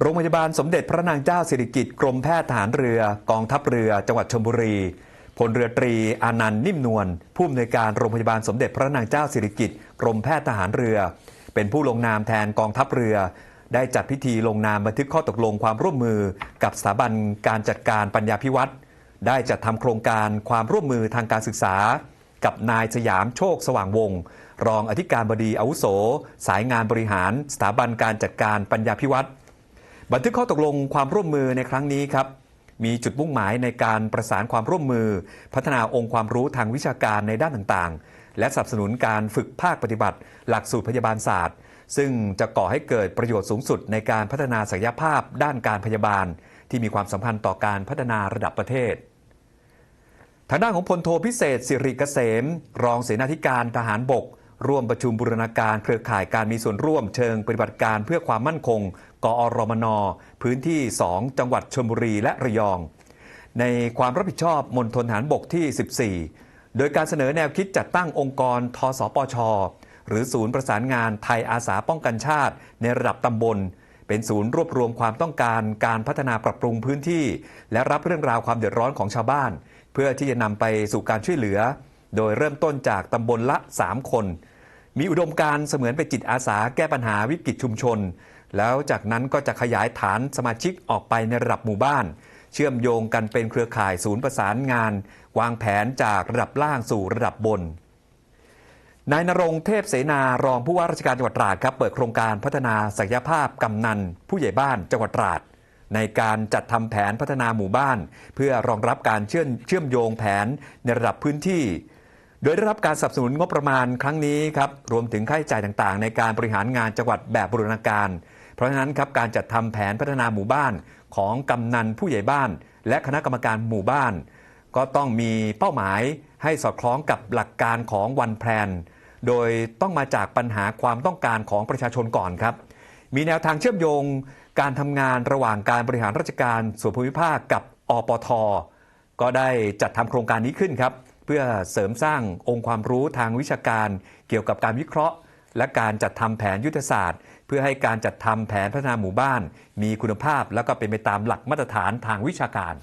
โรงพยาบาลสมเด็จพระนางเจ้าสิริกิติ์กรมแพทย์ทหารเรือกองทัพเรือ จังหวัดชลบุรีพลเรือตรีอานันต์นิ่มนวลผู้อำนวยการโรงพยาบาลสมเด็จพระนางเจ้าสิริกิติ์กรมแพทย์ทหารเรือ เป็นผู้ลงนามแทนกองทัพเรือ ได้จัดพิธีลงนามบันทึกข้อตกลงความร่วมมือ กับสถาบันการจัดการปัญญาพิวัตรได้จัดทำโครงการความร่วมมือทางการศึกษา กับนายสยามโชคสว่างวงศ์รองอธิการบดีอาวุโส สายงานบริหาร สถาบันการจัดการปัญญาพิวัตร บันทึกข้อตกลงความร่วมมือในครั้งนี้ครับมีจุดมุ่งหมายในการประสานความร่วมมือ พัฒนาองค์ความรู้ทางวิชาการในด้านต่างๆ และสนับสนุนการฝึกภาคปฏิบัติ หลักสูตรพยาบาลศาสตร์ ซึ่งจะก่อให้เกิดประโยชน์สูงสุดในการพัฒนาศักยภาพด้านการพยาบาล ที่มีความสัมพันธ์ต่อการพัฒนาระดับประเทศ ทางด้านของพลโทพิเศษสิริเกษม รองเสนาธิการทหารบก ร่วมประชุมบูรณาการเครือข่ายการมีส่วนร่วมเชิงปฏิบัติการเพื่อความมั่นคง กอรมน พื้นที่ 2 จังหวัดชลบุรีและระยอง ในความรับผิดชอบมณฑลทหารบกที่ 14 โดยการเสนอแนวคิดจัดตั้งองค์กร ทสปช หรือศูนย์ประสานงานไทยอาสาป้องกันชาติ ในระดับตำบล เป็นศูนย์รวบรวมความต้องการการพัฒนาปรับปรุงพื้นที่ และรับเรื่องราวความเดือดร้อนของชาวบ้าน เพื่อที่จะนำไปสู่การช่วยเหลือ โดยเริ่มต้นจากตำบลละ 3 คน มีอุดมการเสมือนเป็นจิตอาสาแก้ปัญหาวิกฤตชุมชน แล้วจากนั้นก็จะขยายฐานสมาชิกออกไปในระดับหมู่บ้าน เชื่อมโยงกันเป็นเครือข่ายศูนย์ประสานงาน วางแผนจากระดับล่างสู่ระดับบนนายนรงเทพเสนารองผู้ว่าราชการจังหวัดตราดครับเปิดโครงการพัฒนาศักยภาพกำนัน ผู้ใหญ่บ้านจังหวัดตราด ในการจัดทำแผนพัฒนาหมู่บ้าน เพื่อรองรับการเชื่อมเชื่อมโยงแผนในระดับพื้นที่ โดยได้รับการสนับสนุนงบประมาณครั้งนี้ครับรวมถึงค่าใช้จ่ายต่างๆ ในการบริหารงานจังหวัดแบบบูรณาการ เพราะฉะนั้นครับการจัดทำแผนพัฒนาหมู่บ้านของกำนันผู้ใหญ่บ้าน และคณะกรรมการหมู่บ้าน ก็ต้องมีเป้าหมายให้สอดคล้องกับหลักการของวันแพลน โดยต้องมาจากปัญหาความต้องการของประชาชนก่อนครับ มีแนวทางเชื่อมโยงการทำงานระหว่างการบริหารราชการส่วนภูมิภาคกับอปทก็ได้จัดทำโครงการนี้ขึ้นครับ เพื่อเสริมสร้างองค์ความรู้ทางวิชาการเกี่ยวกับการวิเคราะห์ และการจัดทำแผนยุทธศาสตร์ เพื่อให้การจัดทำแผนพัฒนาหมู่บ้าน มีคุณภาพ และก็เป็นไปตามหลักมาตรฐานทางวิชาการ